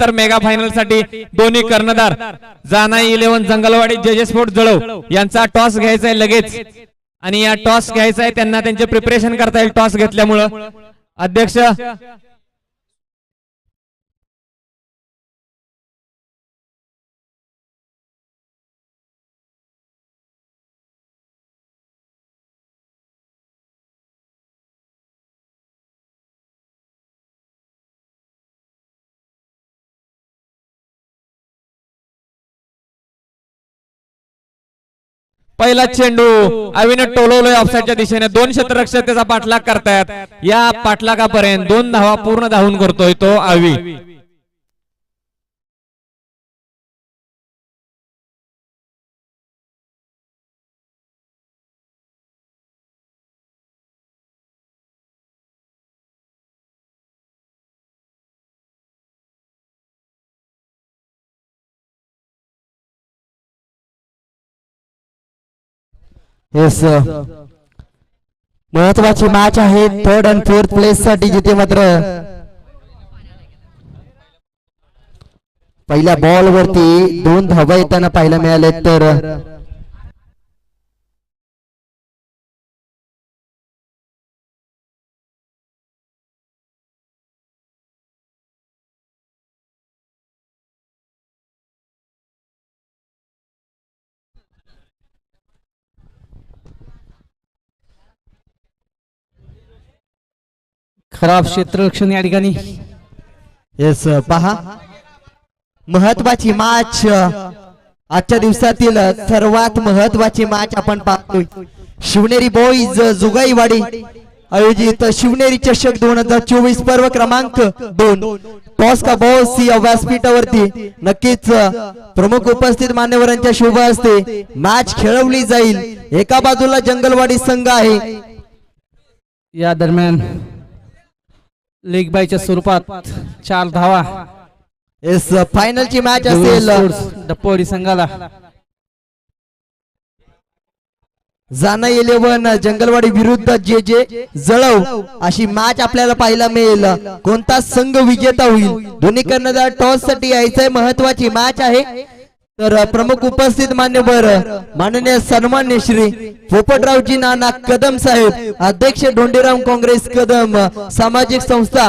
तर मेगा फायनलसाठी दोन्ही कर्णधार जानाई इलेव्हन जंगलवाडी जे स्पोर्ट जळव यांचा टॉस घ्यायचा आहे लगेच. आणि या टॉस घ्यायचा आहे त्यांना त्यांचे प्रिपरेशन करता येईल टॉस घेतल्यामुळं. अध्यक्ष पहिला चेंडू अविनोद टोलवलोय ऑफसाईडच्या दिशेने दोन क्षेत्ररक्षक त्याचा पाठलाग करतायत. या पाठलागापर्यंत दोन धावा पूर्ण धावून करतोय तो आवी येस महत्वाची मॅच आहे थर्ड अँड फोर्थ प्लेस साठी जिथे मात्र पहिल्या बॉल वरती दोन धावा येताना पाहायला मिळाले तर खराब क्षेत्ररक्षण या ठिकाणी. येस पहा. महत्वाची मॅच आजच्या दिवसातील सर्वात महत्वाची मॅच आपण पाहतोय. शिवनेरी बॉईज जुगाईवाडी आयोजित शिवनेरी चषक दोन हजार चोवीस पर्व क्रमांक दोन. टॉस का बॉस या व्यासपीठावरती नक्कीच प्रमुख उपस्थित मान्यवरांच्या शुभ हस्ते मॅच खेळवली जाईल. एका बाजूला जंगलवाडी संघ आहे. या दरम्यान लेग बायच्या स्वरूपात चार धावा. येस फायनलची मॅच असेल? डप्पोवाडी संघाला. जाना इलेव्हन जंगलवाडी विरुद्ध जे जे जळव अशी मॅच आपल्याला पाहायला मिळेल. कोणता संघ विजेता होईल? दोन्ही कर्णधार टॉससाठी यायचंय. महत्वाची मॅच आहे. तर प्रमुख उपस्थित मान्यवर माननीय सन्मान्य श्री पोपटरावजी नाना कदम साहेब अध्यक्ष धोंडीराम काँग्रेस कदम सामाजिक संस्था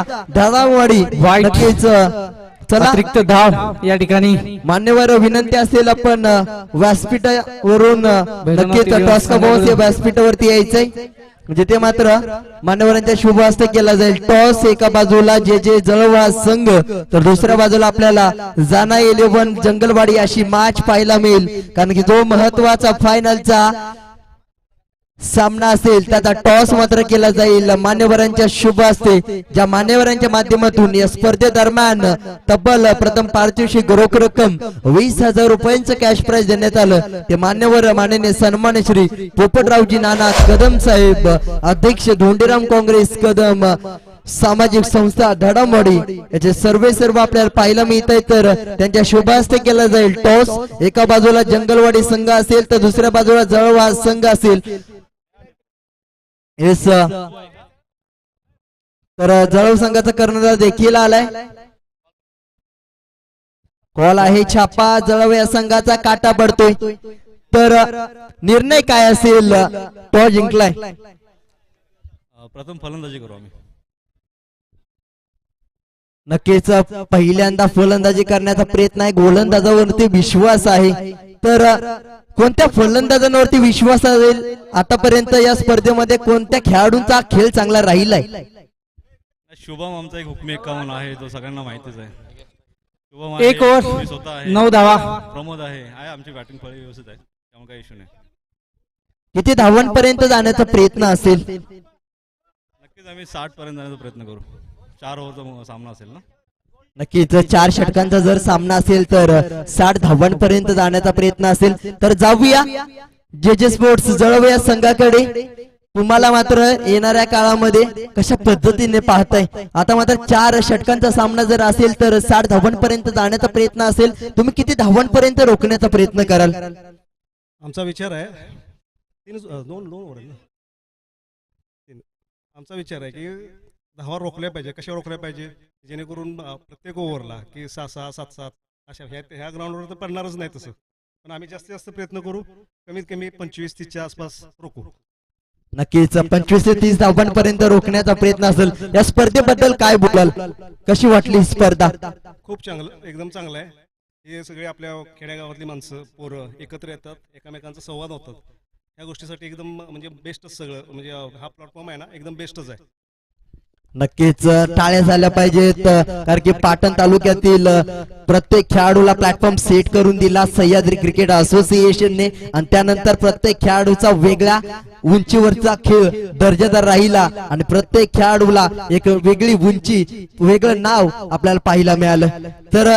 White. नक्कीच चला. अतिरिक्त धाव या ठिकाणी. मान्यवर विनंती असेल आपण व्यासपीठावरून नक्कीच टॉस का बॉस या व्यासपीठावरती यायचंय. म्हणजे ते मात्र मान्यवरांच्या शुभ हस्ते केला जाईल. टॉस एका बाजूला जे जे जळवा संघ तर दुसऱ्या बाजूला आपल्याला जाना इलेव्हन जंगलवाडी अशी मॅच पाहायला मिळेल. कारण की जो महत्त्वाचा फायनलचा सामना असेल त्याचा टॉस मात्र केला जाईल. मान्यवरांच्या शुभ असते ज्या मान्यवरांच्या माध्यमातून या स्पर्धेदरम्यान तब्बल प्रथम पारितोषिक रोख रक्कम वीस हजार रुपयांचं कॅश प्राइज देण्यात आलं. ते मान्यवर माननीय सन्मान श्री पोपटरावजी नाना कदम साहेब अध्यक्ष धोंडीराम काँग्रेस कदम सामाजिक संस्था धडामोडी याचे सर्वे सर्व आपल्याला पाहायला मिळत आहे तर त्यांच्या शुभास्ते केला जाईल टॉस. एका बाजूला जंगलवाडी संघ असेल तर दुसऱ्या बाजूला जळवा संघ असेल. येस तर जळव संघाचा कर्णधार देखील आलाय. कॉल आहे छापा जळव या संघाचा काटा पडतोय. तर निर्णय काय असेल तो जिंकलाय. प्रथम फलंदाजी करू आम्ही. नक्कीच पहिल्यांदा फलंदाजी करण्याचा प्रयत्न आहे. गोलंदाजावरती विश्वास आहे. तर कोणत्या फलंदाजांवरती विश्वास असेल आतापर्यंत या स्पर्धेमध्ये कोणत्या खेळाडूंचा खेळ चांगला राहिलाय? शुभम आमचा एक हुकमी एकावन्न आहे तो सगळ्यांना माहितीच आहे. शुभम एक ओव्हर, नऊ धावा. प्रमोद आहे आहे आमची बॅटिंग फळी व्यवस्थित आहे त्यामुळे काही इश्यू नाही. किती धावांपर्यंत जाण्याचा प्रयत्न असेल? नक्कीच आम्ही साठ पर्यंत जाण्याचा प्रयत्न करू. चार ओव्हरचा सामना असेल ना? नक्कीच चार षटकांचा जर सामना असेल तर साठ धावांपर्यंत जाण्याचा प्रयत्न असेल तर जाऊया. जे जे स्पोर्ट्स जळव या संघाकडे. तुम्हाला मात्र येणाऱ्या काळामध्ये कशा पद्धतीने पाहताय? आता मात्र चार षटकांचा सामना जर असेल तर साठ धावांपर्यंत जाण्याचा प्रयत्न असेल. तुम्ही किती धावांपर्यंत रोखण्याचा प्रयत्न कराल? आमचा विचार आहे. दोन दोन आमचा विचार आहे की धावा रोखल्या पाहिजे. कशा रोखल्या पाहिजे? जेणेकरून प्रत्येक ओव्हरला की सहा सहा सात सात अशा ह्या ह्या ग्राउंडवर तर पडणारच नाही तसं. पण आम्ही जास्तीत जास्त प्रयत्न करू कमीत कमी पंचवीस तीसच्या आसपास रोखू. नक्कीच पंचवीस ते तीस धावांपर्यंत रोखण्याचा प्रयत्न असेल या स्पर्धेबद्दल काय बोलाल? कशी वाटली ही स्पर्धा? खूप चांगलं एकदम चांगलं आहे. हे सगळे आपल्या खेड्यागावातली माणसं पोरं एकत्र येतात एकमेकांचा संवाद होतात. ह्या गोष्टीसाठी एकदम म्हणजे बेस्टच सगळं म्हणजे हा प्लॅटफॉर्म आहे ना एकदम बेस्टच आहे. नक्कीच टाळ्या झाल्या पाहिजेत कारण की पाटण तालुक्यातील प्रत्येक खेळाडूला प्लॅटफॉर्म सेट करून दिला सह्याद्री क्रिकेट असोसिएशनने आणि त्यानंतर प्रत्येक खेळाडूचा वेगळ्या उंचीवरचा खेळ दर्जेदार राहिला. आणि प्रत्येक खेळाडूला एक वेगळी उंची वेगळं नाव आपल्याला पाहायला मिळालं. तर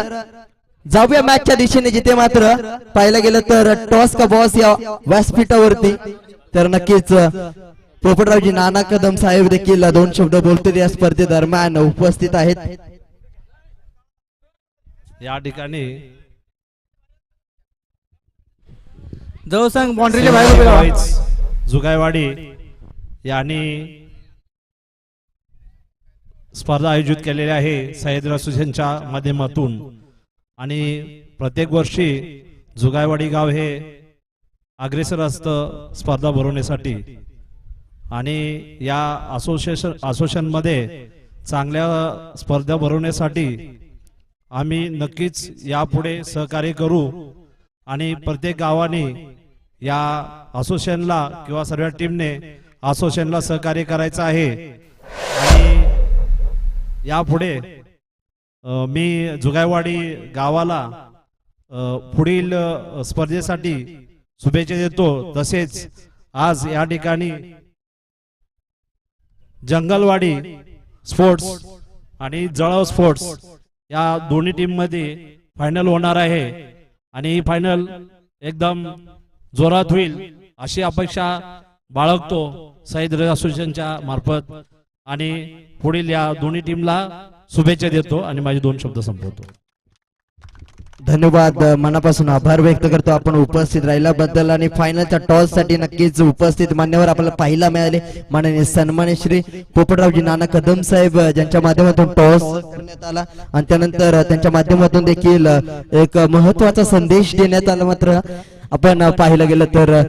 जाऊया मॅचच्या दिशेने जिथे मात्र पाहायला गेलं तर टॉस का बॉस या व्यासपीठावरती. तर नक्कीच पोपटरावजी नाना कदम साहेब देखील दोन शब्द बोलतील या स्पर्धेदरम्यान उपस्थित आहेत. या ठिकाणी जवळ सांग बाउंड्रीच्या बाहेर जुगायवाडी यांनी स्पर्धा आयोजित केलेली आहे सह्याद्री असोसिएशनच्या माध्यमातून. आणि प्रत्येक वर्षी जुगायवाडी गाव हे अग्रेसर असतं स्पर्धा भरवण्यासाठी. आणि या असोसिएशन असोसिएशनमध्ये चांगल्या स्पर्धा भरवण्यासाठी आम्ही नक्कीच यापुढे सहकार्य करू. आणि प्रत्येक गावाने या असोसिएशनला किंवा सर्व टीमने असोसिएशनला सहकार्य करायचं आहे. आणि यापुढे मी जुगायवाडी गावाला पुढील स्पर्धेसाठी शुभेच्छा देतो. तसेच आज या ठिकाणी जंगलवाडी स्पोर्ट्स आणि जळाव स्पोर्ट्स या दोन्ही टीममध्ये फायनल होणार आहे. आणि ही फायनल एकदम जोरात होईल अशी अपेक्षा बाळगतो सईद असोसिएशनच्या मार्फत. आणि पुढील या दोन्ही टीमला शुभेच्छा देतो आणि माझे दोन शब्द संपवतो. धन्यवाद. मनापासून आभार व्यक्त करतो. आपण उपस्थित राहिल्याबद्दल आणि फायनलच्या टॉससाठी नक्कीच उपस्थित मान्यवर आपल्याला पाहायला मिळाले. माननीय सन्मान्य श्री पोपटरावजी नाना कदम साहेब ज्यांच्या माध्यमातून टॉस करण्यात आला. आणि त्यानंतर त्यांच्या माध्यमातून देखील एक महत्त्वाचा संदेश देण्यात आला मात्र. आपण पाहिलं गेलं तर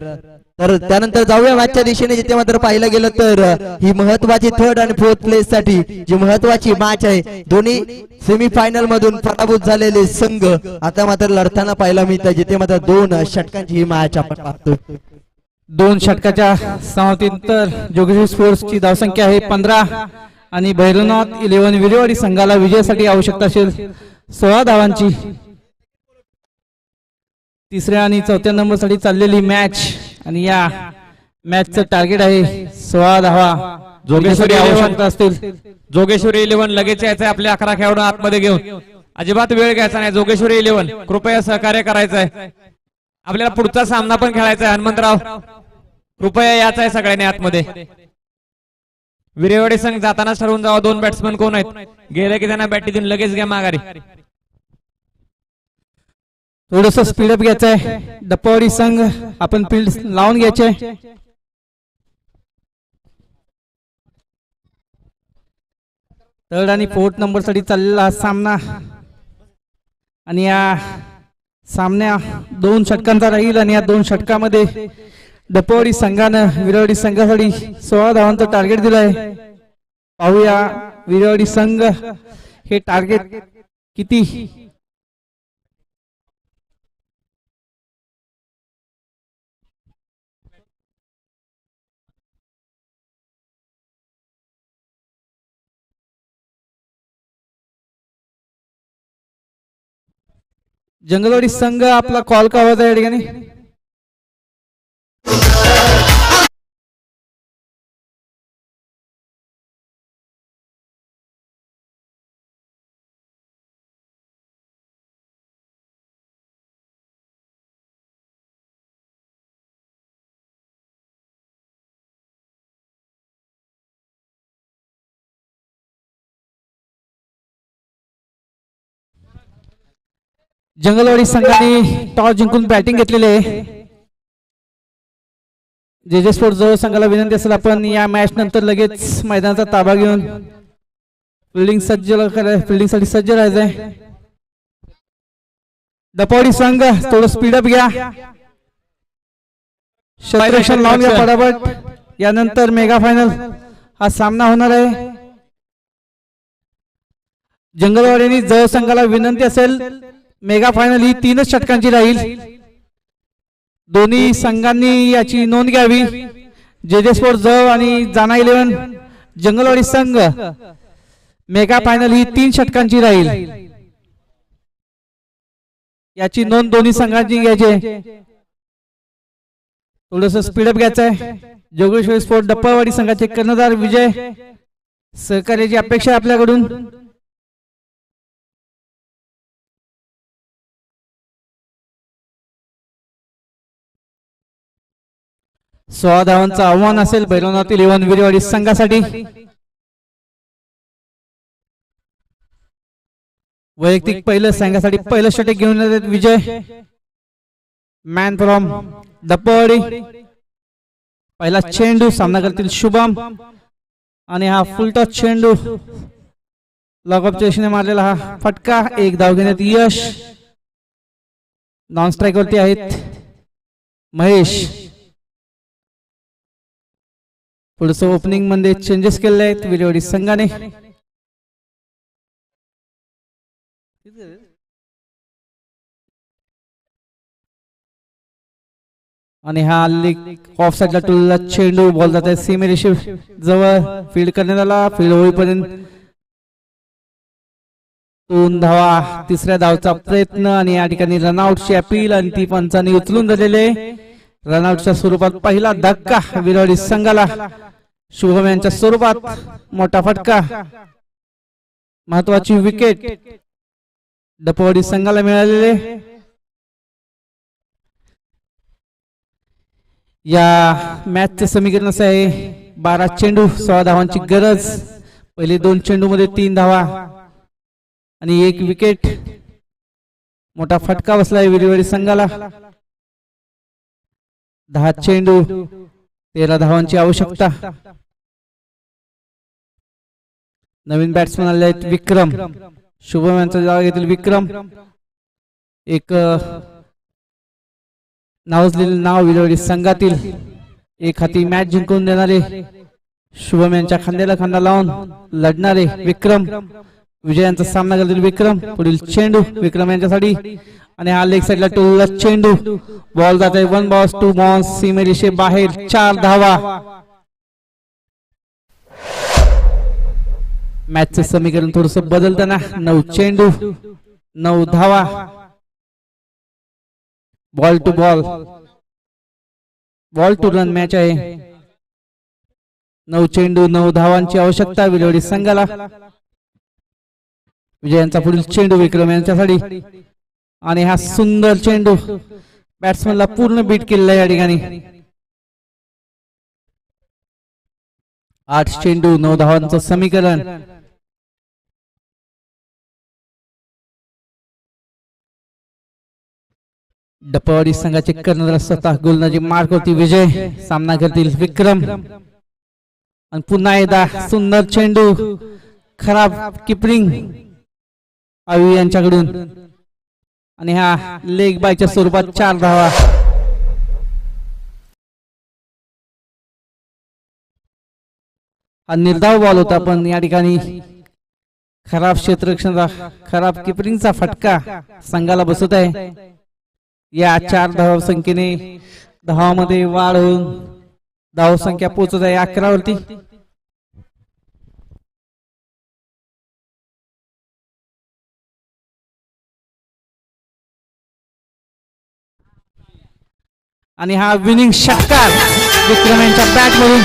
तर त्यानंतर जाऊया मॅचच्या दिशेने जिथे मात्र पाहिलं गेलं तर ही महत्वाची थर्ड आणि फोर्थ प्लेस साठी जी महत्वाची मॅच आहे दोन्ही सेमीफायनल मधून पराभूत झालेले संघ आता मात्र लढताना पाहायला मिळत जिथे मात्र दोन षटकांची ही मॅच आपण पाहतो. दोन षटकाच्या समाप्तीनंतर जोगेश्वर स्पोर्ट्सची धावसंख्या आहे पंधरा आणि भैरवनाथ इलेव्हन विरेवाडी संघाला विजयासाठी आवश्यकता असेल सोळा धावांची. तिसऱ्या आणि चौथ्या नंबरसाठी चाललेली मॅच आणि या मॅचचं टार्गेट आहे सोळा धावा जोगेश्वरी विजयासाठी 11. आवश्यकता असतील. जोगेश्वरी इलेव्हन लगेच यायचंय आपल्या अकरा खेळाडू आतमध्ये घेऊन. अजिबात वेळ घ्यायचा नाही. जोगेश्वरी इलेव्हन. कृपया सहकार्य करायचंय. आपल्याला पुढचा सामना पण खेळायचा आहे हनुमंतराव. कृपया याच आहे सगळ्यांनी आतमध्ये. विरेवाडी संघ जातानाच ठरवून जावा. दोन बॅट्समन कोण आहेत? गेले की त्यांना बॅटी देऊन लगेच घ्या माघारी. थोडस स्पीडअप घ्यायचं आहे डप्पावाडी संघ आपण फील्ड लावून घ्यायचे थर्ड आणि फोर्थ नंबरसाठी चाललेला हा सामना. आणि या सामन्या दोन षटकांचा राहील आणि या दोन षटकामध्ये डप्पावाडी संघानं विरावडी संघासाठी सोळा धावांचं टार्गेट दिलंय. पाहूया विरावडी संघ हे टार्गेट किती? जंगलवाडी संघ आपला कॉल का आवाज आहे या ठिकाणी? जंगलवाडी संघाने टॉस जिंकून बॅटिंग घेतलेली आहे. जे जे स्पोर्ट जवळ संघाला विनंती असेल आपण या मॅच नंतर लगेच मैदानाचा ताबा घेऊन फिल्डिंग सज्ज कराय फिल्डिंगसाठी सज्ज राहायचंय. डपावडी संघ थोडं स्पीडअप घ्या. क्षेत्ररक्षण लावून घ्या फटाफट यानंतर मेगा फायनल हा सामना होणार आहे. जंगलवाडीने जवळ संघाला विनंती असेल मेगा फायनल ही तीनच षटकांची राहील. दोन्ही संघांनी याची नोंद घ्यावी. जे जे स्पोर्ट जव आणि जाना इलेव्हन जंगलवाडी संघ. मेगा फायनल ही तीन षटकांची राहील. याची नोंद दोन्ही संघांची घ्यायची आहे. थोडस स्पीडअप घ्यायचं आहे. जोगेश्वरी स्पोर्ट डप्पावाडी संघाचे कर्णधार विजय. सहकार्याची अपेक्षा आपल्याकडून. सोळा धावांचं आव्हान असेल बैरवनातील इवन विरेवाडी संघासाठी. वैयक्तिक पहिलं संघासाठी पहिलं षटक घेऊन येतात विजय. मॅन फ्रॉम डप्पावाडी पहिला चेंडू सामना करतील शुभम. आणि हा फुलटॉच चेंडू. लॉकअपच्या चेशने मारलेला हा फटका. एक धाव घेण्यात यश. नॉन स्ट्राईक वरती आहेत. महेश. थोडस ओपनिंगमध्ये चेंजेस केले आहेत विरेवाडी संघाने. आणि हा लेग ऑफ साईडला टोलला चेंडू बॉल जात आहे. सीमे रेषे जवळ फील्ड करण्यात आला फील्ड होईपर्यंत दोन धावा तिसऱ्या धावचा प्रयत्न आणि या ठिकाणी रनआउटची अपील आणि ती पंचांनी उचलून धरलेले रनआउटच्या स्वरूपात पहिला धक्का विरोधी संघाला. शुभम यांच्या स्वरूपात मोठा फटका. महत्वाची विकेट डपवाडी संघाला मिळालेले. या मॅचचे समीकरण असं आहे बारा चेंडू सोळा धावांची गरज. पहिले दोन चेंडू मध्ये तीन धावा. आणि एक विकेट मोठा फटका बसलाय विरीवाडी संघाला. दहा चेंडू तेरा धावांची आवश्यकता. नवीन बॅट्समन आले आहेत विक्रम. शुभम यांचा जागा घेतील विक्रम. एक नावाजलेले नाव विरवडी संघातील एक हाती मॅच जिंकून देणारे शुभम यांच्या खांद्याला खांदा लावून लढणारे विक्रम. विजयांचा सामना करतील विक्रम. पुढील चेंडू विक्रम यांच्यासाठी. आणि हा लेग साईडला टोलला चेंडू. बॉल जात आहे. वन बॉल्स टू बॉल्स सीमेरेषे बाहेर. चार धावा. मॅचचं समीकरण थोडस बदलताना नऊ चेंडू नऊ धावा. Ball two ball ball two run match आहे. नऊ चेंडू नऊ धावांची आवश्यकता विलोडी संघाला. विजयांचा पुढील चेंडू विक्रम यांच्यासाठी. आणि हा सुंदर चेंडू बॅट्समॅनला पूर्ण बीट केलेला या ठिकाणी. आठ चेंडू नऊ धावांचं समीकरण. डपवाडी संघाचे कर्णधार स्वतः गोलंदाजी मार्क होती विजय सामना करतील विक्रम. आणि पुन्हा एकदा सुंदर चेंडू खराब किपरिंग आयु यांच्याकडून. आणि हा लेग बायच्या स्वरूपात चार धावा. हा निर्धाव बॉल होता पण या ठिकाणी खराब क्षेत्ररक्षणाचा खराब किपरिंगचा फटका संघाला बसत आहे. या चार धाव संख्येने धावामध्ये वाढ होऊन धाव संख्या पोहोचत आहे अकरावरती. आणि हा विनिंग षटकार विक्रम यांच्या बॅट मधून